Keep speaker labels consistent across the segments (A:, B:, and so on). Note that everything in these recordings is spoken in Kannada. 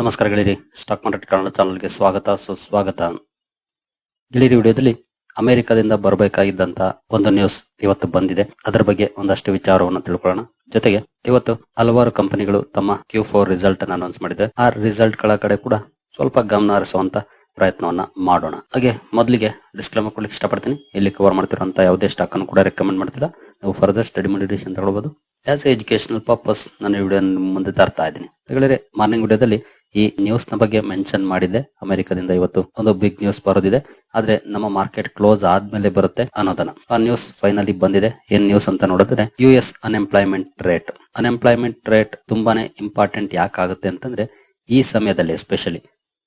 A: ನಮಸ್ಕಾರ ಗೆಳೆಯರಿ. ಸ್ಟಾಕ್ ಮಾರ್ಕೆಟ್ ಕನ್ನಡ ಚಾನಲ್ಗೆ ಸ್ವಾಗತ, ಸುಸ್ವಾಗತ. ಗೆಳೆಯರಿ, ವಿಡಿಯೋದಲ್ಲಿ ಅಮೆರಿಕದಿಂದ ಬರಬೇಕಾಗಿದ್ದಂತ ಒಂದು ನ್ಯೂಸ್ ಇವತ್ತು ಬಂದಿದೆ. ಅದರ ಬಗ್ಗೆ ಒಂದಷ್ಟು ವಿಚಾರವನ್ನು ತಿಳ್ಕೊಳ್ಳೋಣ. ಜೊತೆಗೆ ಇವತ್ತು ಹಲವಾರು ಕಂಪನಿಗಳು ತಮ್ಮ ಕ್ಯೂ ಫೋರ್ ರಿಸಲ್ಟ್ ಅನ್ನು ಅನೌನ್ಸ್ ಮಾಡಿದೆ ಆ ರಿಸಲ್ಟ್ಗಳ ಕಡೆ ಕೂಡ ಸ್ವಲ್ಪ ಗಮನ ಹರಿಸುವಂತ ಪ್ರಯತ್ನವನ್ನ ಮಾಡೋಣ. ಹಾಗೆ ಮೊದಲಿಗೆ ಡಿಸ್ಕ್ಲೇಮರ್ ಕೊಡ್ಲಿಕ್ಕೆ ಇಷ್ಟಪಡ್ತೀನಿ. ಇಲ್ಲಿ ಕವರ್ ಮಾಡ್ತಿರುವಂತ ಯಾವುದೇ ಸ್ಟಾಕ್ ಅನ್ನು ಕೂಡ ರೆಕಮೆಂಡ್ ಮಾಡ್ತಿಲ್ಲ. ನೀವು ಫರ್ದರ್ ಸ್ಟಡಿ ಮಾಡಿರಿ ಅಂತ ಹೇಳ್ಬೋದು. ಆಸ್ ಎಜುಕೇಶನಲ್ ಪರ್ಪಸ್ ನಾನು ಈ ವಿಡಿಯೋ ಮುಂದೆ ತರ್ತಾ ಇದ್ದೀನಿ. ಮಾರ್ನಿಂಗ್ ವಿಡಿಯೋದಲ್ಲಿ ಈ ನ್ಯೂಸ್ನ ಬಗ್ಗೆ ಮೆನ್ಷನ್ ಮಾಡಿದೆ. ಅಮೆರಿಕದಿಂದ ಇವತ್ತು ಒಂದು ಬಿಗ್ ನ್ಯೂಸ್ ಬರೋದಿದೆ. ಆದ್ರೆ ನಮ್ಮ ಮಾರ್ಕೆಟ್ ಕ್ಲೋಸ್ ಆದ್ಮೇಲೆ ಬರುತ್ತೆ ಅನ್ನೋದನ್ನ. ಆ ನ್ಯೂಸ್ ಫೈನಲಿ ಬಂದಿದೆ. ಏನ್ ನ್ಯೂಸ್ ಅಂತ ನೋಡಿದ್ರೆ U S unemployment rate unemployment rate ತುಂಬಾನೇ ಇಂಪಾರ್ಟೆಂಟ್ ಯಾಕಾಗುತ್ತೆ ಅಂತಂದ್ರೆ ಈ ಸಮಯದಲ್ಲಿ ಎಸ್ಪೆಷಲಿ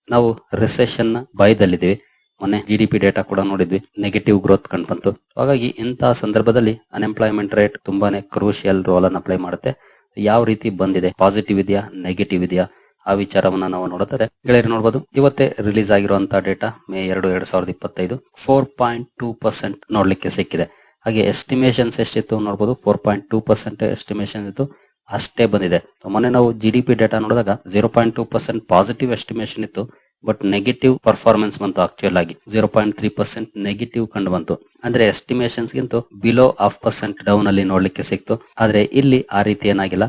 A: ನಾವು ರಿಸೆಷನ್ನ ಭಯದಲ್ಲಿದ್ದೀವಿ. ಮೊನ್ನೆ ಜಿ ಡಿ ಪಿ ಡೇಟಾ ಕೂಡ ನೋಡಿದ್ವಿ. ನೆಗೆಟಿವ್ ಗ್ರೋತ್ ಕಂಡು ಬಂತು. ಹಾಗಾಗಿ ಇಂತಹ ಸಂದರ್ಭದಲ್ಲಿ ಅನ್ಎಂಪ್ಲಾಯ್ಮೆಂಟ್ ರೇಟ್ ತುಂಬಾನೇ ಕ್ರೂಷಿಯಲ್ ರೋಲ್ ಅನ್ನು ಅಪ್ಲೈ ಮಾಡುತ್ತೆ. ಯಾವ ರೀತಿ ಬಂದಿದೆ? ಪಾಸಿಟಿವ್ ಇದೆಯಾ? ನೆಗೆಟಿವ್ ಇದೆಯಾ? ಆ ವಿಚಾರವನ್ನ ನಾವು ನೋಡಿದರೆ ಗೆಳೆಯರು ನೋಡಬಹುದು ಇವತ್ತೇ ರಿಲೀಸ್ ಆಗಿರುವಂತಹ ಡೇಟಾ ಮೇ ಎರಡು, ಎರಡ್ ಸಾವಿರದ ಇಪ್ಪತ್ತೈದು ಫೋರ್ ಪಾಯಿಂಟ್ ಟೂ ಪರ್ಸೆಂಟ್ ನೋಡ್ಲಿಕ್ಕೆ ಸಿಕ್ಕಿದೆ. ಹಾಗೆ ಎಸ್ಟಿಮೇಷನ್ಸ್ ಎಷ್ಟಿತ್ತು ನೋಡಬಹುದು four point two percent estimation ಇತ್ತು. ಅಷ್ಟೇ ಬಂದಿದೆ. ಮೊನ್ನೆ ನಾವು ಜಿ ಡಿ ಪಿ ಡೇಟಾ ನೋಡಿದಾಗ zero point two percent positive estimation ಇತ್ತು. ಬಟ್ ನೆಗೆಟಿವ್ ಪರ್ಫಾರ್ಮೆನ್ಸ್ ಬಂತು ಆಕ್ಚುಯಲ್ ಆಗಿ. Zero point three percent negative ಕಂಡು ಬಂತು. ಅಂದ್ರೆ ಎಸ್ಟಿಮೇಷನ್ಸ್ ಗಿಂತ ಬಿಲೋ ಹಾಫ್ ಪರ್ಸೆಂಟ್ ಡೌನ್ ಅಲ್ಲಿ ನೋಡ್ಲಿಕ್ಕೆ ಸಿಕ್ತು. ಆದ್ರೆ ಇಲ್ಲಿ ಆ ರೀತಿ ಏನಾಗಿಲ್ಲ.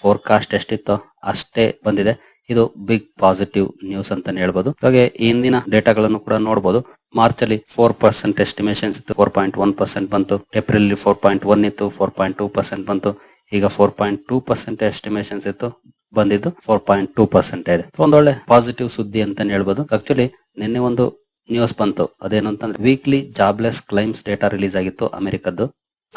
A: ಫೋರ್ಕಾಸ್ಟ್ ಎಷ್ಟಿತ್ತೋ ಅಷ್ಟೇ ಬಂದಿದೆ. ಇದು ಬಿಗ್ ಪಾಸಿಟಿವ್ ನ್ಯೂಸ್ ಅಂತಾನೆ ಹೇಳ್ಬೋದು. ಹಾಗೆ ಹಿಂದಿನ ಡೇಟಾಗಳನ್ನು ಕೂಡ ನೋಡಬಹುದು ಮಾರ್ಚ್ ಅಲ್ಲಿ ಫೋರ್ ಪರ್ಸೆಂಟ್ ಎಸ್ಟಿಮೇಷನ್ಸ್ ಇತ್ತು ಫೋರ್ ಪಾಯಿಂಟ್ ಒನ್ ಪರ್ಸೆಂಟ್ ಬಂತು. ಏಪ್ರಿಲ್ ಫೋರ್ ಪಾಯಿಂಟ್ ಒನ್ ಇತ್ತು ಫೋರ್ ಪಾಯಿಂಟ್ ಟೂ ಪರ್ಸೆಂಟ್ ಬಂತು. ಈಗ four point two percent estimations ಇತ್ತು, ಬಂದಿದ್ದು ಫೋರ್ ಪಾಯಿಂಟ್ ಟೂ ಪರ್ಸೆಂಟ್ ಇದೆ. ಒಂದೊಳ್ಳೆ ಪಾಸಿಟಿವ್ ಸುದ್ದಿ ಅಂತಾನೆ ಹೇಳ್ಬೋದು. ಆಕ್ಚುಲಿ ನಿನ್ನೆ ಒಂದು ನ್ಯೂಸ್ ಬಂತು. ಅದೇನು ಅಂತಂದ್ರೆ weekly jobless claims data release ಆಗಿತ್ತು ಅಮೆರಿಕದ್ದು.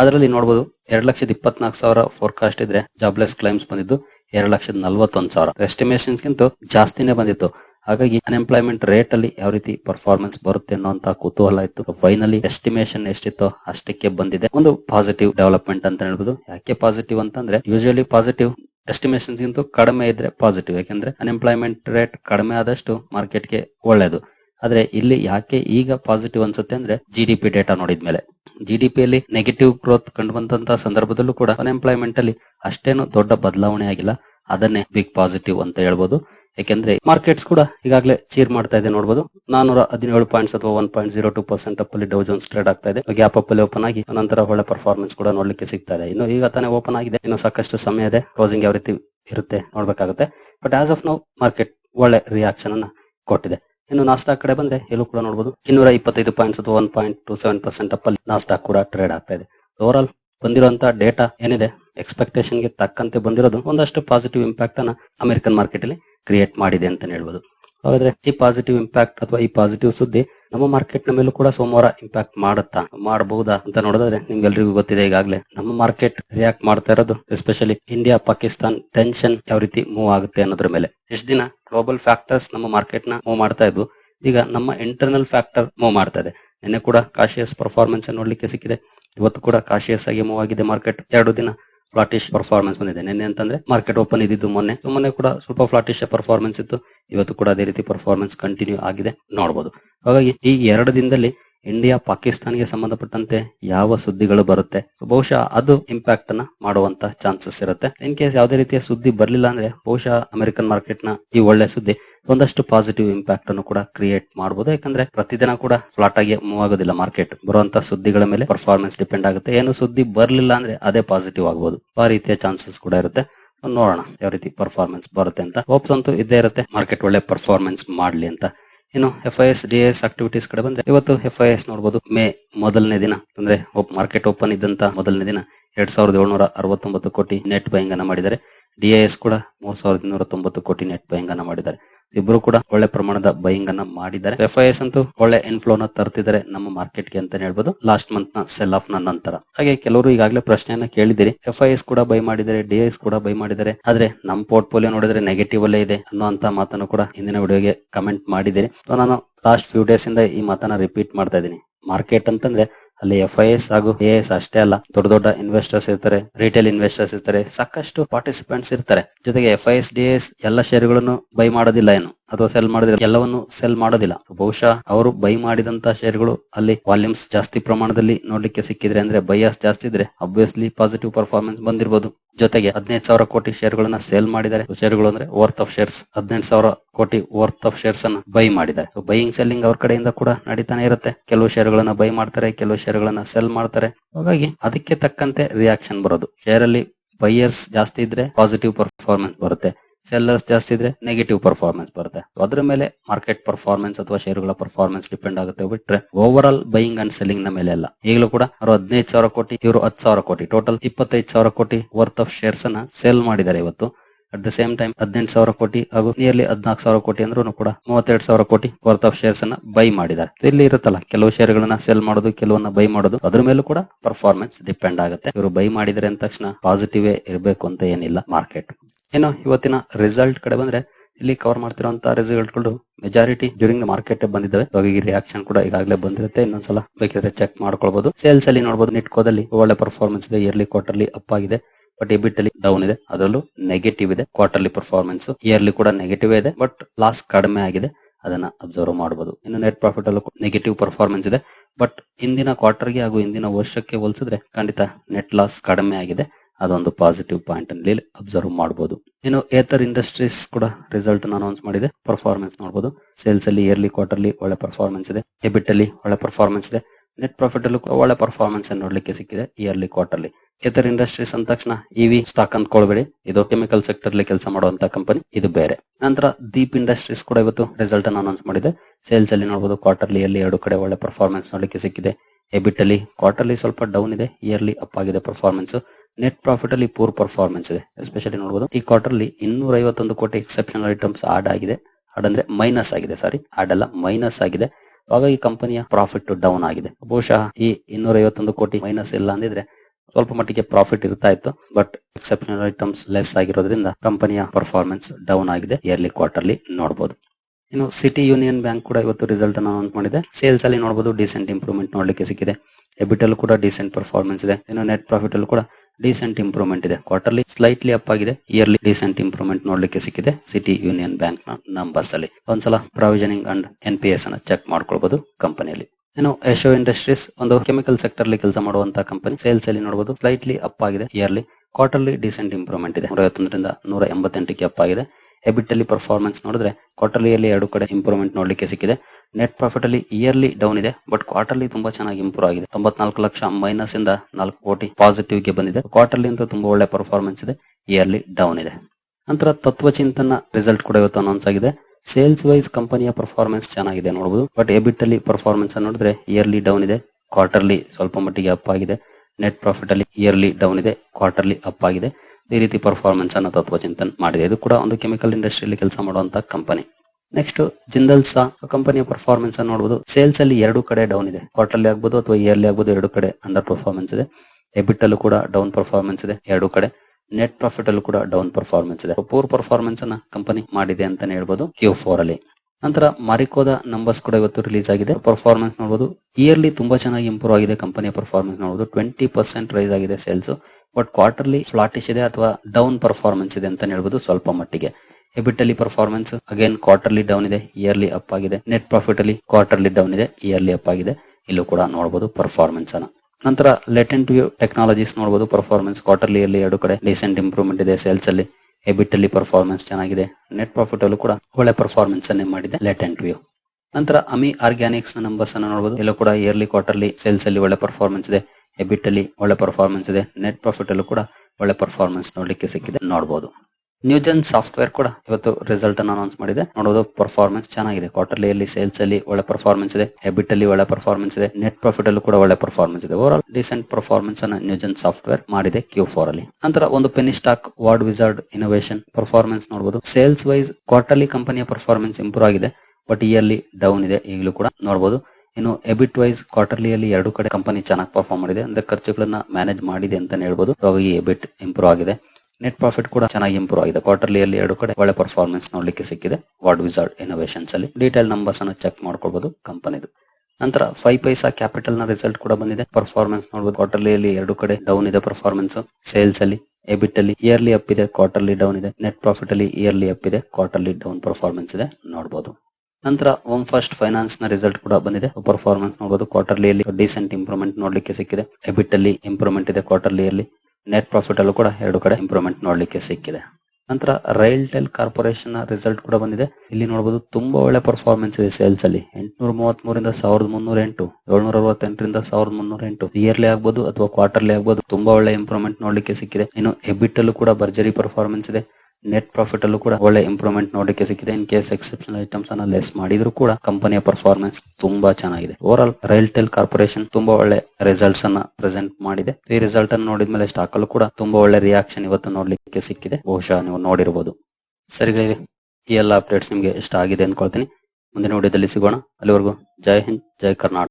A: ಅದರಲ್ಲಿ ನೋಡಬಹುದು ಎರಡ್ ಲಕ್ಷದ ಇಪ್ಪತ್ನಾಲ್ಕು ಸಾವಿರ ಫೋರ್ಕಾಸ್ಟ್ ಇದ್ರೆ ಜಾಬ್ಲೆಸ್ ಕ್ಲೈಮ್ಸ್ ಬಂದಿದ್ದು. ಎರಡ್ ಲಕ್ಷದ ನಲ್ವತ್ತೊಂದು ಸಾವಿರ. ಎಸ್ಟಿಮೇಷನ್ಸ್ ಗಿಂತ ಜಾಸ್ತಿನೇ ಬಂದಿತ್ತು. ಹಾಗಾಗಿ ಅನ್ಎಂಪ್ಲಾಯ್ಮೆಂಟ್ ರೇಟ್ ಅಲ್ಲಿ ಯಾವ ರೀತಿ ಪರ್ಫಾರ್ಮೆನ್ಸ್ ಬರುತ್ತೆ ಅನ್ನೋಂತ ಕುತೂಹಲ ಇತ್ತು. ಫೈನಲಿ ಎಸ್ಟಿಮೇಷನ್ ಎಷ್ಟಿತ್ತೋ ಅಷ್ಟಕ್ಕೆ ಬಂದಿದೆ. ಒಂದು ಪಾಸಿಟಿವ್ ಡೆವಲಪ್ಮೆಂಟ್ ಅಂತ ಹೇಳ್ಬೋದು. ಯಾಕೆ ಪಾಸಿಟಿವ್ ಅಂತಂದ್ರೆ ಯೂಶಲಿ ಪಾಸಿಟಿವ್ ಎಸ್ಟಿಮೇಷನ್ಸ್ ಗಿಂತ ಕಡಿಮೆ ಇದ್ರೆ ಪಾಸಿಟಿವ್ ಯಾಕಂದ್ರೆ ಅನ್ಎಂಪ್ಲಾಯ್ಮೆಂಟ್ ರೇಟ್ ಕಡಿಮೆ ಆದಷ್ಟು ಮಾರ್ಕೆಟ್ಗೆ ಒಳ್ಳೇದು. ಆದ್ರೆ ಇಲ್ಲಿ ಯಾಕೆ ಈಗ ಪಾಸಿಟಿವ್ ಅನ್ಸುತ್ತೆ ಅಂದ್ರೆ ಜಿ ಡಿ ಪಿ ಡೇಟಾ ನೋಡಿದ್ಮೇಲೆ. ಜಿ ಡಿ ಪಿಯಲ್ಲಿ ನೆಗೆಟಿವ್ ಗ್ರೋತ್ ಕಂಡು ಬಂದಂತಹ ಸಂದರ್ಭದಲ್ಲೂ ಕೂಡ ಅನ್ಎಂಪ್ಲಾಯ್ಮೆಂಟ್ ಅಲ್ಲಿ ಅಷ್ಟೇನು ದೊಡ್ಡ ಬದಲಾವಣೆ ಆಗಿಲ್ಲ. ಅದನ್ನೇ ಬಿಗ್ ಪಾಸಿಟಿವ್ ಅಂತ ಹೇಳ್ಬೋದು. ಯಾಕೆಂದ್ರೆ ಮಾರ್ಕೆಟ್ಸ್ ಕೂಡ ಈಗಾಗಲೇ ಚೀರ್ ಮಾಡ್ತಾ ಇದೆ ನೋಡಬಹುದು ನಾನೂರ ಹದಿನೇಳು ಪಾಯಿಂಟ್ಸ್ ಅಥವಾ one point zero two percent up ಅಲ್ಲಿ ಡೌಜನ್ ಟ್ರೇಡ್ ಆಗ್ತಾ ಇದೆ. ಗ್ಯಾಪ್ ಅಪ್ ಅಲ್ಲಿ ಓಪನ್ ಆಗಿ ನಂತರ ಒಳ್ಳೆ ಪರ್ಫಾರ್ಮೆನ್ಸ್ ಕೂಡ ನೋಡ್ಲಿಕ್ಕೆ ಸಿಗ್ತಾ ಇದೆ. ಇನ್ನು ಈಗ ತಾನೇ ಓಪನ್ ಆಗಿದೆ. ಇನ್ನು ಸಾಕಷ್ಟು ಸಮಯ ಇದೆ. ಕ್ಲೋಸಿಂಗ್ ಯಾವ ರೀತಿ ಇರುತ್ತೆ ನೋಡ್ಬೇಕಾಗುತ್ತೆ. But as of now market ಒಳ್ಳೆ ರಿಯಾಕ್ಷನ್ ಅನ್ನ ಕೊಟ್ಟಿದೆ. ಇನ್ನು ನಾಸ್ಟಾಕ್ ಕಡೆ ಬಂದ್ರೆ ಎಲ್ಲೂ ಕೂಡ ನೋಡಬಹುದು ಇನ್ನೂರ ಇಪ್ಪತ್ತೈದು ಪಾಯಿಂಟ್ಸ್ ಅಥವಾ one point two seven percent up ಅಲ್ಲಿ ನಾಸ್ಟಾಕ್ ಕೂಡ ಟ್ರೇಡ್ ಆಗ್ತಾ ಇದೆ. ಓವರ್ ಆಲ್ ಬಂದಿರುವಂತಹ ಡೇಟಾ ಏನಿದೆ ಎಕ್ಸ್ಪೆಕ್ಟೇಷನ್ಗೆ ತಕ್ಕಂತೆ ಬಂದಿರೋದು ಒಂದಷ್ಟು ಪಾಸಿಟಿವ್ ಇಂಪ್ಯಾಕ್ಟ್ ಅನ್ನ ಅಮೆರಿಕನ್ ಮಾರ್ಕೆಟ್ ಅಲ್ಲಿ ಕ್ರಿಯೇಟ್ ಮಾಡಿದೆ ಅಂತ ಹೇಳ್ಬೋದು. ಹಾಗಾದ್ರೆ ಈ ಪಾಸಿಟಿವ್ ಇಂಪ್ಯಾಕ್ಟ್ ಅಥವಾ ಈ ಪಾಸಿಟಿವ್ ಸುದ್ದಿ ನಮ್ಮ ಮಾರ್ಕೆಟ್ನ ಮೇಲೂ ಕೂಡ ಸೋಮವಾರ ಇಂಪ್ಯಾಕ್ಟ್ ಮಾಡುತ್ತಾ ಮಾಡಬಹುದಾ ಅಂತ ನೋಡಿದ್ರೆ ನಿಮ್ಗೆಲ್ರಿಗೂ ಗೊತ್ತಿದೆ ಈಗಾಗಲೇ. ನಮ್ಮ ಮಾರ್ಕೆಟ್ ರಿಯಾಕ್ಟ್ ಮಾಡ್ತಾ ಇರೋದು ಎಸ್ಪೆಷಲಿ ಇಂಡಿಯಾ ಪಾಕಿಸ್ತಾನ್ ಟೆನ್ಷನ್ ಯಾವ ರೀತಿ ಮೂವ್ ಆಗುತ್ತೆ ಅನ್ನೋದ್ರ ಮೇಲೆ. ಎಷ್ಟು ದಿನ ಗ್ಲೋಬಲ್ ಫ್ಯಾಕ್ಟರ್ಸ್ ನಮ್ಮ ಮಾರ್ಕೆಟ್ನ ಮೂವ್ ಮಾಡ್ತಾ ಇದ್ವು, ಈಗ ನಮ್ಮ ಇಂಟರ್ನಲ್ ಫ್ಯಾಕ್ಟರ್ ಮೂವ್ ಮಾಡ್ತಾ ಇದೆ. ನಿನ್ನೆ ಕೂಡ ಕಾಶಿಯಸ್ ಪರ್ಫಾರ್ಮೆನ್ಸ್ ನೋಡ್ಲಿಕ್ಕೆ ಸಿಕ್ಕಿದೆ, ಇವತ್ತು ಕೂಡ ಕಾಶಿಯಸ್ ಆಗಿ ಮೂವ್ ಆಗಿದೆ ಮಾರ್ಕೆಟ್ ಎರಡು ದಿನ ಫ್ಲಾಟಿಶ್ ಪರ್ಫಾರ್ಮೆನ್ಸ್ ಬಂದಿದೆ. ನಿನ್ನೆ ಅಂತಂದ್ರೆ ಮಾರ್ಕೆಟ್ ಓಪನ್ ಇದ್ದಿದ್ದು ಮೊನ್ನೆ. ಮೊನ್ನೆ ಕೂಡ ಸ್ವಲ್ಪ ಫ್ಲಾಟಿಶ್ ಪರ್ಫಾರ್ಮೆನ್ಸ್ ಇತ್ತು. ಇವತ್ತು ಕೂಡ ಅದೇ ರೀತಿ ಪರ್ಫಾರ್ಮೆನ್ಸ್ ಕಂಟಿನ್ಯೂ ಆಗಿದೆ ನೋಡಬಹುದು ಹಾಗಾಗಿ ಈ ಎರಡು ದಿನದಲ್ಲಿ ಇಂಡಿಯಾ ಪಾಕಿಸ್ತಾನಿಗೆ ಸಂಬಂಧಪಟ್ಟಂತೆ ಯಾವ ಸುದ್ದಿಗಳು ಬರುತ್ತೆ? ಬಹುಶಃ ಅದು ಇಂಪ್ಯಾಕ್ಟ್ ಅನ್ನ ಮಾಡುವಂತ ಚಾನ್ಸಸ್ ಇರುತ್ತೆ. ಇನ್ ಕೇಸ್ ಯಾವುದೇ ರೀತಿಯ ಸುದ್ದಿ ಬರಲಿಲ್ಲ ಅಂದ್ರೆ ಬಹುಶಃ ಅಮೆರಿಕನ್ ಮಾರ್ಕೆಟ್ನ ಈ ಒಳ್ಳೆ ಸುದ್ದಿ ಒಂದಷ್ಟು ಪಾಸಿಟಿವ್ ಇಂಪ್ಯಾಕ್ಟ್ ಅನ್ನು ಕೂಡ ಕ್ರಿಯೇಟ್ ಮಾಡಬಹುದು ಯಾಕಂದ್ರೆ ಪ್ರತಿದಿನ ಕೂಡ ಫ್ಲಾಟ್ ಆಗಿ ಮೂವ್ ಆಗೋದಿಲ್ಲ ಮಾರ್ಕೆಟ್ ಬರುವಂತ ಸುದ್ದಿಗಳ ಮೇಲೆ ಪರ್ಫಾರ್ಮೆನ್ಸ್ ಡಿಪೆಂಡ್ ಆಗುತ್ತೆ. ಏನು ಸುದ್ದಿ ಬರಲಿಲ್ಲ ಅಂದ್ರೆ ಅದೇ ಪಾಸಿಟಿವ್ ಆಗಬಹುದು ಆ ರೀತಿಯ ಚಾನ್ಸಸ್ ಕೂಡ ಇರುತ್ತೆ. ನೋಡೋಣ ಯಾವ ರೀತಿ ಪರ್ಫಾರ್ಮೆನ್ಸ್ ಬರುತ್ತೆ ಅಂತ. ಹೋಪ್ಸ್ ಅಂತೂ ಇದ್ದೇ ಇರುತ್ತೆ. ಮಾರ್ಕೆಟ್ ಒಳ್ಳೆ ಪರ್ಫಾರ್ಮೆನ್ಸ್ ಮಾಡ್ಲಿ ಅಂತ. ಇನ್ನು F I S D S activities ಕಡೆ ಬಂದ್ರೆ ಇವತ್ತು ಎಫ್ ಐ ಎಸ್ ನೋಡಬಹುದು ಮೇ ಮೊದಲನೇ ದಿನ. ಅಂದ್ರೆ ಮಾರ್ಕೆಟ್ ಓಪನ್ ಇದ್ದಂತ ಮೊದಲನೇ ದಿನ. ಎರಡ್ ಸಾವಿರದ ಏಳ್ನೂರ ಅರವತ್ತೊಂಬತ್ತು ಕೋಟಿ ನೆಟ್ ಬೈಂಗ್ ಅನ್ನ ಮಾಡಿದ್ದಾರೆ. ಡಿಐಎಸ್ ಕೂಡ ಮೂರ್ ಸಾವಿರದ ಇನ್ನೂರ ತೊಂಬತ್ತು ಕೋಟಿ ನೆಟ್ ಬೈಂಗ್ ಅನ್ನ ಮಾಡಿದ್ದಾರೆ. ಇಬ್ರು ಕೂಡ ಒಳ್ಳೆ ಪ್ರಮಾಣದ ಬೈಯಿಂಗ್ ಅನ್ನ ಮಾಡಿದ್ದಾರೆ. ಎಫ್ ಐ ಎಸ್ ಅಂತೂ ಒಳ್ಳೆ ಇನ್ಫ್ಲೋನ ತರ್ತಿದ್ದಾರೆ ನಮ್ಮ ಮಾರ್ಕೆಟ್ಗೆ ಅಂತ ಹೇಳ್ಬೋದು. ಲಾಸ್ಟ್ ಮಂತ್ನ ಸೆಲ್ ಆಫ್ನ ನಂತರ. ಹಾಗೆ ಕೆಲವರು ಈಗಾಗಲೇ ಪ್ರಶ್ನೆಯನ್ನ ಕೇಳಿದಿರಿ ಎಫ್ ಐ ಎಸ್ ಕೂಡ ಬೈ ಮಾಡಿದರೆ ಡಿ ಎಸ್ ಕೂಡ ಬೈ ಮಾಡಿದರೆ ಆದ್ರೆ ನಮ್ ಪೋರ್ಟ್ಫೋಲಿಯೋ ನೋಡಿದ್ರೆ ನೆಗೆಟಿವ್ ಅಲ್ಲೇ ಇದೆ ಅನ್ನುವಂತ ಮಾತನ್ನು ಕೂಡ ಹಿಂದಿನ ವಿಡಿಯೋಗೆ ಕಮೆಂಟ್ ಮಾಡಿದಿರಿ ನಾನು ಲಾಸ್ಟ್ ಫ್ಯೂ ಡೇಸ್ ಇಂದ ಈ ಮಾತನ್ನ ರಿಪೀಟ್ ಮಾಡ್ತಾ ಇದ್ದೀನಿ. ಮಾರ್ಕೆಟ್ ಅಂತಂದ್ರೆ ಅಲ್ಲಿ ಎಫ್ ಐ ಎಸ್ ಹಾಗೂ ಎ ಎಸ್ ಅಷ್ಟೇ ಅಲ್ಲ, ದೊಡ್ಡ ದೊಡ್ಡ ಇನ್ವೆಸ್ಟರ್ಸ್ ಇರ್ತಾರೆ ರಿಟೇಲ್ ಇನ್ವೆಸ್ಟರ್ಸ್ ಇರ್ತಾರೆ, ಸಾಕಷ್ಟು ಪಾರ್ಟಿಸಿಪೆಂಟ್ಸ್ ಇರ್ತಾರೆ. ಜೊತೆಗೆ F I S D S ಎಲ್ಲ ಷೇರುಗಳನ್ನು ಬೈ ಮಾಡೋದಿಲ್ಲ ಏನು? ಅಥವಾ ಸೆಲ್ ಮಾಡಿದ್ರೆ ಎಲ್ಲವನ್ನು ಸೆಲ್ ಮಾಡೋದಿಲ್ಲ. ಬಹುಶಃ ಅವರು ಬೈ ಮಾಡಿದಂತ ಶೇರ್ಗಳು ಅಲ್ಲಿ ವಾಲ್ಯೂಮ್ಸ್ ಜಾಸ್ತಿ ಪ್ರಮಾಣದಲ್ಲಿ ನೋಡ್ಲಿಕ್ಕೆ ಸಿಕ್ಕಿದ್ರೆ ಅಂದ್ರೆ ಬೈಯಾಸ್ ಜಾಸ್ತಿ ಇದ್ರೆ ಅಬ್ವಿಯಸ್ಲಿ ಪಾಸಿಟಿವ್ ಪರ್ಫಾರ್ಮೆನ್ಸ್ ಬಂದಿರಬಹುದು ಜೊತೆಗೆ ಹದಿನೈದು ಸಾವಿರ ಕೋಟಿ ಶೇರ್ಗಳನ್ನ ಸೇಲ್ ಮಾಡಿದ್ದಾರೆ. ಶೇರ್ಗಳು ಅಂದ್ರೆ ವರ್ತ್ ಆಫ್ ಶೇರ್ಸ್ ಹದಿನೆಂಟು ಸಾವಿರ ಕೋಟಿ ವರ್ತ್ ಆಫ್ ಶೇರ್ಸ್ ಅನ್ನ ಬೈ ಮಾಡಿದ್ದಾರೆ. ಬೈಯಿಂಗ್ ಸೆಲ್ಲಿಂಗ್ ಅವ್ರ ಕಡೆಯಿಂದ ಕೂಡ ನಡೀತಾನೆ ಇರುತ್ತೆ. ಕೆಲವು ಶೇರ್ಗಳನ್ನ ಬೈ ಮಾಡ್ತಾರೆ, ಕೆಲವು ಶೇರ್ಗಳನ್ನ ಸೆಲ್ ಮಾಡ್ತಾರೆ. ಹಾಗಾಗಿ ಅದಕ್ಕೆ ತಕ್ಕಂತೆ ರಿಯಾಕ್ಷನ್ ಬರೋದು. ಶೇರ್ ಅಲ್ಲಿ ಬೈಯರ್ಸ್ ಜಾಸ್ತಿ ಇದ್ರೆ ಪಾಸಿಟಿವ್ ಪರ್ಫಾರ್ಮೆನ್ಸ್ ಬರುತ್ತೆ. ಸೆಲ್ಲರ್ಸ್ ಜಾಸ್ತಿ ಇದ್ರೆ ನೆಗೆಟಿವ್ ಪರ್ಫಾರ್ಮೆನ್ಸ್ ಬರುತ್ತೆ. ಅದರ ಮೇಲೆ ಮಾರ್ಕೆಟ್ ಪರ್ಫಾರ್ಮೆನ್ಸ್ ಅಥವಾ ಶೇರುಗಳ ಪರ್ಫಾರ್ಮೆನ್ಸ್ ಡಿಪೆಂಡ್ ಆಗುತ್ತೆ ಬಿಟ್ರೆ ಓವರ್ ಆಲ್ ಬೈಯಿಂಗ್ ಅಂಡ್ ಸೆಲ್ಲಿಂಗ್ನ ಮೇಲೆ ಅಲ್ಲ. ಈಗಲೂ ಕೂಡ ಅವರು ಹದಿನೈದು ಸಾವಿರ ಕೋಟಿ, ಇವರು ಹತ್ತು ಸಾವಿರ ಕೋಟಿ. ಟೋಟಲ್ ಇಪ್ಪತ್ತೈದು ಸಾವಿರ ಕೋಟಿ ವರ್ತ್ ಆಫ್ ಶೇರ್ಸ್ ಅನ್ನ ಸೇಲ್ ಮಾಡಿದ್ದಾರೆ ಇವತ್ತು. ಅಟ್ ದ ಸೇಮ್ ಟೈಮ್ ಹದಿನೆಂಟು ಸಾವಿರ ಕೋಟಿ ಹಾಗೂ ನಿಯರ್ಲಿ ಹದಿನಾಲ್ಕು ಸಾವಿರ ಕೋಟಿ ಅಂದ್ರೂ ಕೂಡ ಮೂವತ್ತೆರಡು ಸಾವಿರ ಕೋಟಿ ವರ್ತ್ ಆಫ್ ಶೇರ್ಸ್ ಅನ್ನ ಬೈ ಮಾಡಿದ್ದಾರೆ. ಇಲ್ಲಿ ಇರುತ್ತಲ್ಲ, ಕೆಲವು ಶೇರ್ ಗಳನ್ನ ಸೆಲ್ ಮಾಡೋದು, ಕೆಲವನ್ನ ಬೈ ಮಾಡೋದು, ಅದ್ರ ಮೇಲೂ ಕೂಡ ಪರ್ಫಾರ್ಮೆನ್ಸ್ ಡಿಪೆಂಡ್ ಆಗುತ್ತೆ. ಇವರು ಬೈ ಮಾಡಿದ್ರೆ ಅಂದ ತಕ್ಷಣ ಪಾಸಿಟಿವ್ ಇರಬೇಕು ಅಂತ ಏನಿಲ್ಲ ಮಾರ್ಕೆಟ್ ಇನ್ನು ಇವತ್ತಿನ ರಿಸಲ್ಟ್ ಕಡೆ ಬಂದ್ರೆ, ಇಲ್ಲಿ ಕವರ್ ಮಾಡ್ತಿರುವಂತಹ ರಿಸಲ್ಟ್ಗಳು ಮೆಜಾರಿಟಿ ಡ್ಯೂರಿಂಗ್ ದ ಮಾರ್ಕೆಟ್ ಬಂದಿದ್ದಾವೆ. ಹಾಗಾಗಿ ರಿಯಾಕ್ಷನ್ ಕೂಡ ಈಗಾಗಲೇ ಬಂದಿರುತ್ತೆ. ಇನ್ನೊಂದ್ಸಲ ಬೇಕಿದ್ರೆ ಚೆಕ್ ಮಾಡ್ಕೊಳ್ಬಹುದು ಸೇಲ್ಸ್ ಅಲ್ಲಿ ನೋಡಬಹುದು ನಿಟ್ಕೋದಲ್ಲಿ ಒಳ್ಳೆ ಪರ್ಫಾರ್ಮೆನ್ಸ್ ಇದೆ. ಇಯರ್ಲಿ ಕ್ವಾರ್ಟರ್ಲಿ ಅಪ್ ಆಗಿದೆ. ಬಟ್ ಎಬಿಟ್ ಅಲ್ಲಿ ಡೌನ್ ಇದೆ. ಅದರಲ್ಲೂ ನೆಗೆಟಿವ್ ಇದೆ. ಕ್ವಾರ್ಟರ್ಲಿ ಪರ್ಫಾರ್ಮೆನ್ಸ್ ಇಯರ್ಲಿ ಕೂಡ ನೆಗೆಟಿವ್ ಇದೆ. ಬಟ್ ಲಾಸ್ ಕಡಿಮೆ ಆಗಿದೆ. ಅದನ್ನ ಅಬ್ಸರ್ವ್ ಮಾಡಬಹುದು ಇನ್ನು ನೆಟ್ ಪ್ರಾಫಿಟ್ ಅಲ್ಲೂ ನೆಗೆಟಿವ್ ಪರ್ಫಾರ್ಮೆನ್ಸ್ ಇದೆ. ಬಟ್ ಇಂದಿನ ಕ್ವಾರ್ಟರ್ಗೆ ಹಾಗೂ ಇಂದಿನ ವರ್ಷಕ್ಕೆ ಹೋಲಿಸಿದ್ರೆ ಖಂಡಿತ ನೆಟ್ ಲಾಸ್ ಕಡಿಮೆ ಆಗಿದೆ. ಅದೊಂದು ಪಾಸಿಟಿವ್ ಪಾಯಿಂಟ್ ಅಲ್ಲಿ ಅಬ್ಸರ್ವ್ ಮಾಡಬಹುದು ಇನ್ನು ಏತರ್ ಇಂಡಸ್ಟ್ರೀಸ್ ಕೂಡ ರಿಸಲ್ಟ್ ಅನೌನ್ಸ್ ಮಾಡಿದೆ. ಪರ್ಫಾರ್ಮೆನ್ಸ್ ನೋಡಬಹುದು ಸೇಲ್ಸ್ ಅಲ್ಲಿ ಇಯರ್ಲಿ ಕ್ವಾರ್ಟರ್ಲಿ ಒಳ್ಳೆ ಪರ್ಫಾರ್ಮೆನ್ಸ್ ಇದೆ. ಎಬಿಟ್ ಅಲ್ಲಿ ಒಳ್ಳೆ ಪರ್ಫಾರ್ಮೆನ್ಸ್ ಇದೆ. ನೆಟ್ ಪ್ರಾಫಿಟ್ ಅಲ್ಲೂ ಕೂಡ ಒಳ್ಳೆ ಪರ್ಫಾರ್ಮೆನ್ಸ್ ನೋಡ್ಲಿಕ್ಕೆ ಸಿಕ್ಕಿದೆ ಇಯರ್ಲಿ ಕ್ವಾರ್ಟರ್ಲಿ ಇತರ ಇಂಡಸ್ಟ್ರೀಸ್ ಅಂದ ತಕ್ಷಣ ಇವಿ ಸ್ಟಾಕ್ ಅಂದ್ಕೊಳ್ಬೇಡಿ ಇದು ಕೆಮಿಕಲ್ ಸೆಕ್ಟರ್ ಅಲ್ಲಿ ಕೆಲಸ ಮಾಡುವಂತ ಕಂಪನಿ ಇದು ಬೇರೆ. ನಂತರ ದೀಪ್ ಇಂಡಸ್ಟ್ರೀಸ್ ಕೂಡ ಇವತ್ತು ರಿಸಲ್ಟ್ ಅನ್ನು ಅನೌನ್ಸ್ ಮಾಡಿದೆ. ಸೇಲ್ಸ್ ಅಲ್ಲಿ ನೋಡಬಹುದು ಕ್ವಾರ್ಟರ್ಲಿ ಅಲ್ಲಿ ಎರಡು ಕಡೆ ಒಳ್ಳೆ ಪರ್ಫಾರ್ಮೆನ್ಸ್ ನೋಡ್ಲಿಕ್ಕೆ ಸಿಕ್ಕಿದೆ. ಎಬಿಟ್ ಅಲ್ಲಿ ಕ್ವಾರ್ಟರ್ಲಿ ಸ್ವಲ್ಪ ಡೌನ್ ಇದೆ. ಇಯರ್ಲಿ ಅಪ್ ಆಗಿದೆ ಪರ್ಫಾರ್ಮೆನ್ಸ್ ನೆಟ್ ಪ್ರಾಫಿಟ್ ಅಲ್ಲಿ ಪೂರ್ ಪರ್ಫಾರ್ಮೆನ್ಸ್ ಇದೆ. ಎಸ್ಪೆಷಲಿ ನೋಡಬಹುದು ಈ ಕ್ವಾರ್ಟರ್ಲಿ ಇನ್ನೂರ ಐವತ್ತೊಂದು ಕೋಟಿ ಎಕ್ಸೆಪ್ಷನಲ್ ಐಟಮ್ಸ್ ಆಡ್ ಆಗಿದೆ. ಆಡ್ ಅಂದ್ರೆ ಮೈನಸ್ ಆಗಿದೆ ಸಾರಿ ಆಡ್ ಅಲ್ಲ ಮೈನಸ್ ಆಗಿದೆ. ಹಾಗಾಗಿ ಕಂಪನಿಯ ಪ್ರಾಫಿಟ್ ಡೌನ್ ಆಗಿದೆ. ಬಹುಶಃ ಈ ಇನ್ನೂರ ಐವತ್ತೊಂದು ಕೋಟಿ ಮೈನಸ್ ಇಲ್ಲ ಅಂದಿದ್ರೆ ಸ್ವಲ್ಪ ಮಟ್ಟಿಗೆ ಪ್ರಾಫಿಟ್ ಇರ್ತಾ ಇತ್ತು. ಬಟ್ ಎಕ್ಸೆಪ್ಷನಲ್ ಐಟಮ್ಸ್ ಲೆಸ್ ಆಗಿರೋದ್ರಿಂದ ಕಂಪನಿಯ ಪರ್ಫಾರ್ಮೆನ್ಸ್ ಡೌನ್ ಆಗಿದೆ ಇಯರ್ಲಿ ಕ್ವಾರ್ಟರ್ಲಿ ನೋಡಬಹುದು ಇನ್ನು ಸಿಟಿ ಯೂನಿಯನ್ ಬ್ಯಾಂಕ್ ಕೂಡ ಇವತ್ತು ರಿಸಲ್ಟ್ ಅನ್ನು ಅನೌನ್ಸ್ ಮಾಡಿದೆ. ಸೇಲ್ಸ್ ಅಲ್ಲಿ ನೋಡಬಹುದು ಡಿಸೆಂಟ್ ಇಂಪ್ರೂವ್ಮೆಂಟ್ ನೋಡ್ಲಿಕ್ಕೆ ಸಿಕ್ಕಿದೆ. ಎಬಿಟ್ ಕೂಡ ಡಿಸೆಂಟ್ ಪರ್ಫಾರ್ಮೆನ್ಸ್ ಇದೆ. ಇನ್ನು ನೆಟ್ ಪ್ರಾಫಿಟ್ ಅಲ್ಲೂ ಕೂಡ ಡಿಸೆಂಟ್ ಇಂಪ್ರೂವ್ಮೆಂಟ್ ಇದೆ. ಕ್ವಾರ್ಟರ್ಲಿ ಸ್ಲೈಟ್ಲಿ ಅಪ್ ಆಗಿದೆ. ಇಯರ್ಲಿ ಡೀಸೆಂಟ್ ಇಂಪ್ರೂವ್ಮೆಂಟ್ ನೋಡ್ಲಿಕ್ಕೆ ಸಿಕ್ಕಿದೆ. ಸಿಟಿ ಯೂನಿಯನ್ ಬ್ಯಾಂಕ್ನ ನಂಬರ್ಸ್ ಅಲ್ಲಿ. ಒಂದ್ಸಲ provisioning and N P S ಅನ್ನ ಚೆಕ್ ಮಾಡ್ಕೊಳ್ಬಹುದು ಕಂಪನಿಯಲ್ಲಿ ಇನ್ನು ಯಶೋ ಇಂಡಸ್ಟ್ರೀಸ್ ಒಂದು ಕೆಮಿಕಲ್ ಸೆಕ್ಟರ್ ಅಲ್ಲಿ ಕೆಲಸ ಮಾಡುವಂತಹ ಕಂಪನಿ ಸೇಲ್ಸ್ ಅಲ್ಲಿ ನೋಡಬಹುದು ಸ್ಲೈಟ್ಲಿ ಅಪ್ ಆಗಿದೆ ಇಯರ್ಲಿ ಕ್ವಾರ್ಟರ್ಲಿ ಡೀಸೆಂಟ್ ಇಂಪ್ರೂವ್ಮೆಂಟ್ ಇದೆ. ನೂರೈವತ್ತೊಂದರಿಂದ ನೂರ ಎಂಬತ್ತೆಂಟಕ್ಕೆ ಅಪ್ ಆಗಿದೆ. ಎಬಿಟ್ ಅಲ್ಲಿ ಪರ್ಫಾರ್ಮೆನ್ಸ್ ನೋಡಿದ್ರೆ ಕ್ವಾರ್ಟರ್ಲಿಯಲ್ಲಿ ಎರಡು ಕಡೆ ಇಂಪ್ರೂವ್ಮೆಂಟ್ ನೋಡ್ಲಿಕ್ಕೆ ಸಿಕ್ಕಿದೆ. ನೆಟ್ ಪ್ರಾಫಿಟ್ ಅಲ್ಲಿ ಇಯರ್ಲಿ ಡೌನ್ ಇದೆ ಬಟ್ ಕ್ವಾರ್ಟರ್ಲಿ ತುಂಬಾ ಚೆನ್ನಾಗಿ ಇಂಪ್ರೂವ್ ಆಗಿದೆ. ತೊಂಬತ್ನಾಲ್ಕು ಲಕ್ಷ ಮೈನಸ್ ಇಂದ ನಾಲ್ಕು ಕೋಟಿ ಪಾಸಿಟಿವ್ಗೆ ಬಂದಿದೆ. ಕ್ವಾರ್ಟರ್ಲಿ ಅಂತ ತುಂಬಾ ಒಳ್ಳೆ ಪರ್ಫಾರ್ಮೆನ್ಸ್ ಇದೆ ಇಯರ್ಲಿ ಡೌನ್ ಇದೆ. ನಂತರ ತತ್ವಚಿಂತನ ರಿಸಲ್ಟ್ ಕೂಡ ಇವತ್ತು ಅನೌನ್ಸ್ ಆಗಿದೆ. ಸೇಲ್ಸ್ ವೈಸ್ ಕಂಪನಿಯ ಪರ್ಫಾರ್ಮೆನ್ಸ್ ಚೆನ್ನಾಗಿದೆ ನೋಡಬಹುದು ಬಟ್ ಎಬಿಟ್ ಅಲ್ಲಿ ಪರ್ಫಾರ್ಮೆನ್ಸ್ ನೋಡಿದ್ರೆ ಇಯರ್ಲಿ ಡೌನ್ ಇದೆ ಕ್ವಾರ್ಟರ್ಲಿ ಸ್ವಲ್ಪ ಮಟ್ಟಿಗೆ ಅಪ್ ಆಗಿದೆ. ನೆಟ್ ಪ್ರಾಫಿಟ್ ಅಲ್ಲಿ ಇಯರ್ಲಿ ಡೌನ್ ಇದೆ ಕ್ವಾರ್ಟರ್ಲಿ ಅಪ್ ಆಗಿದೆ. ಈ ರೀತಿ ಪರ್ಫಾರ್ಮೆನ್ಸ್ ಅನ್ನು ತತ್ವಚಿಂತನ್ ಮಾಡಿದೆ. ಇದು ಕೂಡ ಒಂದು ಕೆಮಿಕಲ್ ಇಂಡಸ್ಟ್ರಿಯಲ್ಲಿ ಕೆಲಸ ಮಾಡುವಂತಹ ಕಂಪನಿ ನೆಕ್ಸ್ಟ್ ಜಿಂದಲ್ ಸಾ ಕಂಪನಿಯ ಪರ್ಫಾರ್ಮೆನ್ಸ್ ಅನ್ನು ನೋಡಬಹುದು ಸೇಲ್ಸ್ ಅಲ್ಲಿ ಎರಡು ಕಡೆ ಡೌನ್ ಇದೆ. ಕ್ವಾರ್ಟರ್ಲಿ ಆಗ್ಬೋದು ಅಥವಾ ಇಯರ್ಲಿ ಆಗ್ಬಹುದು ಎರಡು ಕಡೆ ಅಂಡರ್ ಪರ್ಫಾರ್ಮೆನ್ಸ್ ಇದೆ. ಎಬಿಟ್ ಅಲ್ಲೂ ಕೂಡ ಡೌನ್ ಪರ್ಫಾರ್ಮೆನ್ಸ್ ಇದೆ, ಎರಡು ಕಡೆ. ನೆಟ್ ಪ್ರಾಫಿಟ್ ಅಲ್ಲೂ ಕೂಡ ಡೌನ್ ಪರ್ಫಾರ್ಮೆನ್ಸ್ ಇದೆ. ಪೂರ್ ಪರ್ಫಾರ್ಮೆನ್ಸ್ ಅನ್ನ ಕಂಪನಿ ಮಾಡಿದೆ ಅಂತಾನೆ ಹೇಳ್ಬೋದು ಕ್ಯೂ ಫೋರ್ ಅಲ್ಲಿ. ನಂತರ ಮಾರಿಕೋದ ನಂಬರ್ಸ್ ಕೂಡ ಇವತ್ತು ರಿಲೀಸ್ ಆಗಿದೆ. ಪರ್ಫಾರ್ಮೆನ್ಸ್ ನೋಡಬಹುದು ಇಯರ್ಲಿ ತುಂಬಾ ಚೆನ್ನಾಗಿ ಇಂಪ್ರೂವ್ ಆಗಿದೆ ಕಂಪನಿಯ ಪರ್ಫಾರ್ಮೆನ್ಸ್ ನೋಡಬಹುದು ಟ್ವೆಂಟಿ ಪರ್ಸೆಂಟ್ ರೈಸ್ ಆಗಿದೆ ಸೇಲ್ಸ್ ಬಟ್ ಕ್ವಾರ್ಟರ್ಲಿ ಫ್ಲಾಟಿಶ್ ಇದೆ ಅಥವಾ ಡೌನ್ ಪರ್ಫಾರ್ಮೆನ್ಸ್ ಇದೆ ಅಂತ ಹೇಳ್ಬೋದು ಸ್ವಲ್ಪ ಮಟ್ಟಿಗೆ. ಎಬಿಟ್ ಅಲ್ಲಿ ಪರ್ಫಾರ್ಮೆನ್ಸ್ ಅಗೇನ್ ಕ್ವಾರ್ಟರ್ಲಿ ಡೌನ್ ಇದೆ ಇಯರ್ಲಿ ಅಪ್ ಆಗಿದೆ. ನೆಟ್ ಪ್ರಾಫಿಟ್ ಅಲ್ಲಿ ಕ್ವಾರ್ಟರ್ಲಿ ಡೌನ್ ಇದೆ ಇಯರ್ಲಿ ಅಪ್ ಆಗಿದೆ. ಇಲ್ಲೂ ಕೂಡ ನೋಡಬಹುದು ಪರ್ಫಾರ್ಮೆನ್ಸ್ ಅನ್ನ. ನಂತರ ಲೆಟೆಂಟ್ ವ್ಯೂ ಟೆಕ್ನಾಲಜೀಸ್ ನೋಡಬಹುದು ಪರ್ಫಾರ್ಮೆನ್ಸ್ ಕ್ವಾರ್ಟರ್ಲಿ ಅಲ್ಲಿ ಎರಡು ಕಡೆ ರೀಸೆಂಟ್ ಇಂಪ್ರೂವ್ಮೆಂಟ್ ಇದೆ ಸೇಲ್ಸ್ ಅಲ್ಲಿ. ಎಬಿಟ್ ಅಲ್ಲಿ ಪರ್ಫಾರ್ಮೆನ್ಸ್ ಚೆನ್ನಾಗಿದೆ. ನೆಟ್ ಪ್ರಾಫಿಟ್ ಅಲ್ಲೂ ಕೂಡ ಒಳ್ಳೆ ಪರ್ಫಾರ್ಮೆನ್ಸ್ ಅನ್ನೇ ಮಾಡಿದೆ ಲೆಟೆಂಟ್ ವ್ಯೂ ನಂತರ ಅಮಿ ಆರ್ಗ್ಯಾನಿಕ್ಸ್ನ ನಂಬರ್ಸ್ ಅನ್ನ ನೋಡಬಹುದು ಇಲ್ಲೂ ಕೂಡ ಇಯರ್ಲಿ ಕ್ವಾರ್ಟರ್ಲಿ ಸೇಲ್ಸ್ ಅಲ್ಲಿ ಒಳ್ಳೆ ಪರ್ಫಾರ್ಮೆನ್ಸ್ ಇದೆ. ಎಬಿಟ್ ಅಲ್ಲಿ ಒಳ್ಳೆ ಪರ್ಫಾರ್ಮೆನ್ಸ್ ಇದೆ. ನೆಟ್ ಪ್ರಾಫಿಟ್ ಅಲ್ಲೂ ಕೂಡ ಒಳ್ಳೆ ಪರ್ಫಾರ್ಮೆನ್ಸ್ ನೋಡ್ಲಿಕ್ಕೆ ಸಿಕ್ಕಿದೆ. ನೋಡಬಹುದು ನ್ಯೂಜನ್ ಸಾಫ್ಟ್ವೇರ್ ಕೂಡ ಇವತ್ತು ರಿಸಲ್ಟ್ ಅನ್ನು ಅನೌನ್ಸ್ ಮಾಡಿದೆ. ನೋಡೋದು ಪರ್ಫಾರ್ಮೆನ್ಸ್ ಚೆನ್ನಾಗಿದೆ. ಕ್ವಾರ್ಟರ್ಲಿ ಅಲ್ಲಿ ಸೇಲ್ಸ್ ಅಲ್ಲಿ ಒಳ್ಳೆ ಪರ್ಫಾರ್ಮೆನ್ಸ್ ಇದೆ. ಹೆಬಿಟ್ ಅಲ್ಲಿ ಒಳ್ಳೆ ಪರ್ಫಾರ್ಮೆನ್ಸ್ ಇದೆ. ನೆಟ್ ಪ್ರಾಫಿಟ್ ಅಲ್ಲೂ ಕೂಡ ಒಳ್ಳೆ ಪರ್ಫಾರ್ಮೆನ್ಸ್ ಇದೆ. ಓವರ್ ಆಲ್ ಡಿಸೆಂಟ್ ಪರ್ಫಾರ್ಮೆನ್ಸ್ ಅನ್ನು ನ್ಯೂಜನ್ ಸಾಫ್ಟ್ವೇರ್ ಮಾಡಿದೆ ಕ್ಯೂ ಫೋರ್ ಅಲ್ಲಿ. ನಂತರ ಒಂದು penny stock Wardwizard innovation performance ನೋಡಬಹುದು ಸೇಲ್ಸ್ ವೈಸ್ ಕ್ವಾರ್ಟರ್ಲಿ ಕಂಪನಿಯ ಪರ್ಫಾರ್ಮೆನ್ಸ್ ಇಂಪ್ರೂವ್ ಆಗಿದೆ. ಬಟ್ ಇಯರ್ಲಿ ಡೌನ್ ಇದೆ. ಈಗಲೂ ಕೂಡ ನೋಡಬಹುದು ಇನ್ನು ಎಬಿಟ್ ವೈಸ್ ಕ್ವಾರ್ಟರ್ಲಿ ಅಲ್ಲಿ ಎರಡು ಕಡೆ ಕಂಪನಿ ಚೆನ್ನಾಗಿ ಪರ್ಫಾರ್ಮ್ ಮಾಡಿದೆ. ಅಂದ್ರೆ ಖರ್ಚುಗಳನ್ನ ಮ್ಯಾನೇಜ್ ಮಾಡಿದೆ ಅಂತಾನೆ ಹೇಳ್ಬೋದು. ಹಾಗಾಗಿ ಎಬಿಟ್ ಇಂಪ್ರೂವ್ ಆಗಿದೆ. ನೆಟ್ ಪ್ರಾಫಿಟ್ ಕೂಡ ಚೆನ್ನಾಗಿ ಇಂಪ್ರೂವ್ ಆಗಿದೆ. ಕ್ವಾರ್ಟರ್ಲಿ ಅಲ್ಲಿ ಎರಡು ಕಡೆ ಒಳ್ಳೆ ಪರ್ಫಾರ್ಮೆನ್ಸ್ ನೋಡ್ಲಿಕ್ಕೆ ಸಿಕ್ಕಿದೆ. ವಾರ್ಡ್ ವಿಸಾರ್ಡ್ ಇನೋವೇಷನ್ಸ್ ಅಲ್ಲಿ. ಡೀಟೇಲ್ ನಂಬರ್ಸ್ ಅನ್ನು ಚೆಕ್ ಮಾಡ್ಕೊಳ್ಬಹುದು ಕಂಪನಿದು. ನಂತರ ಫೈವ್ ಪೈಸಾ ಕ್ಯಾಪಿಟಲ್ನ ರಿಸಲ್ಟ್ ಕೂಡ ಬಂದಿದೆ. ಪರ್ಫಾರ್ಮೆನ್ಸ್ ನೋಡಬಹುದು ಕ್ವಾರ್ಟರ್ಲಿ ಅಲ್ಲಿ ಎರಡು ಕಡೆ ಡೌನ್ ಇದೆ ಪರ್ಫಾರ್ಮೆನ್ಸ್ ಸೇಲ್ಸ್ ಅಲ್ಲಿ ಎಬಿಟ್ ಅಲ್ಲಿ ಇಯರ್ಲಿ ಅಪ್ ಇದೆ ಕ್ವಾರ್ಟರ್ಲಿ ಡೌನ್ ಇದೆ. ನೆಟ್ ಪ್ರಾಫಿಟ್ ಅಲ್ಲಿ ಇಯರ್ಲಿ ಅಪ್ ಇದೆ ಕ್ವಾರ್ಟರ್ಲಿ ಡೌನ್ ಪರ್ಫಾರ್ಮೆನ್ಸ್ ಇದೆ ನೋಡಬಹುದು ನಂತರ ಹೋಮ್ ಫಸ್ಟ್ ಫೈನಾನ್ಸ್ನ ರಿಸಲ್ಟ್ ಕೂಡ ಬಂದಿದೆ. ಪರ್ಫಾರ್ಮೆನ್ಸ್ ನೋಡಬಹುದು ಕ್ವಾರ್ಟರ್ಲಿಯಲ್ಲಿ ಡೀಸೆಂಟ್ ಇಂಪ್ರೂವ್ಮೆಂಟ್ ನೋಡ್ಲಿಕ್ಕೆ ಸಿಕ್ಕಿದೆ. ಎಬಿಟ್ ಅಲ್ಲಿ ಇಂಪ್ರೂವ್ಮೆಂಟ್ ಇದೆ ಕ್ವಾರ್ಟರ್ಲಿ ಅಲ್ಲಿ. ನೆಟ್ ಪ್ರಾಫಿಟ್ ಅಲ್ಲೂ ಕೂಡ ಎರಡು ಕಡೆ ಇಂಪ್ರೂವ್ಮೆಂಟ್ ನೋಡ್ಲಿಕ್ಕೆ ಸಿಕ್ಕಿದೆ. ನಂತರ ರೈಲ್ ಟೆಲ್ ಕಾರ್ಪೊರೇಷನ್ ರಿಸಲ್ಟ್ ಕೂಡ ಬಂದಿದೆ. ಇಲ್ಲಿ ನೋಡಬಹುದು ತುಂಬಾ ಒಳ್ಳೆ ಪರ್ಫಾರ್ಮೆನ್ಸ್ ಇದೆ ಸೇಲ್ಸ್ ಅಲ್ಲಿ. ಎಂಟುನೂರ ಮೂವತ್ತ್ ಮೂರಿಂದ ಸಾವಿರದ ಮುನ್ನೂರ ಎಂಟು ಏಳ್ನೂರ ಅರವತ್ತೆಂಟರಿಂದ ಸಾವಿರದ ಮುನ್ನೂರ ಎಂಟು. ಇಯರ್ಲಿ ಆಗ್ಬಹುದು ಅಥವಾ ಕ್ವಾರ್ಟರ್ಲಿ ಆಗ್ಬಹುದು ತುಂಬಾ ಒಳ್ಳೆ ಇಂಪ್ರೂವ್ಮೆಂಟ್ ನೋಡ್ಲಿಕ್ಕೆ ಸಿಕ್ಕಿದೆ. ಇನ್ನು ಎಬಿಟ್ ಅಲ್ಲೂ ಕೂಡ ಭರ್ಜರಿ ಪರ್ಫಾರ್ಮೆನ್ಸ್ ಇದೆ. ನೆಟ್ ಪ್ರಾಫಿಟ್ ಅಲ್ಲೂ ಕೂಡ ಒಳ್ಳೆ ಇಂಪ್ರೂವ್ಮೆಂಟ್ ನೋಡಕ್ಕೆ ಸಿಕ್ಕಿದೆ. ಇನ್ ಕೇಸ್ ಎಕ್ಸೆಪ್ಷನಲ್ ಐಟಮ್ಸ್ ಅನ್ನ ಲೆಸ್ ಮಾಡಿದ್ರು ಕೂಡ ಕಂಪನಿಯ ಪರ್ಫಾರ್ಮೆನ್ಸ್ ತುಂಬಾ ಚೆನ್ನಾಗಿದೆ. Overall RailTel corporation ತುಂಬಾ ಒಳ್ಳೆ ರಿಸಲ್ಟ್ಸ್ ಅನ್ನ ಪ್ರೆಸೆಂಟ್ ಮಾಡಿದೆ. ಈ ರಿಸಲ್ಟ್ ಅನ್ನು ನೋಡಿದ್ಮೇಲೆ ಸ್ಟಾಕ್ ಅಲ್ಲೂ ಕೂಡ ತುಂಬಾ ಒಳ್ಳೆ ರಿಯಾಕ್ಷನ್ ಇವತ್ತು ನೋಡ್ಲಿಕ್ಕೆ ಸಿಕ್ಕಿದೆ. ಬಹುಶಃ ನೀವು ನೋಡಿರಬಹುದು ಸರಿಗಳಿಗೆ ಈ ಎಲ್ಲ ಅಪ್ಡೇಟ್ಸ್ ನಿಮ್ಗೆ ಇಷ್ಟ ಆಗಿದೆ ಅನ್ಕೊಳ್ತೀನಿ. ಮುಂದಿನ ವಿಡಿಯೋದಲ್ಲಿ ಸಿಗೋಣ. ಅಲ್ಲಿವರೆಗೂ ಜೈ ಹಿಂದ್, ಜೈ ಕರ್ನಾಟಕ.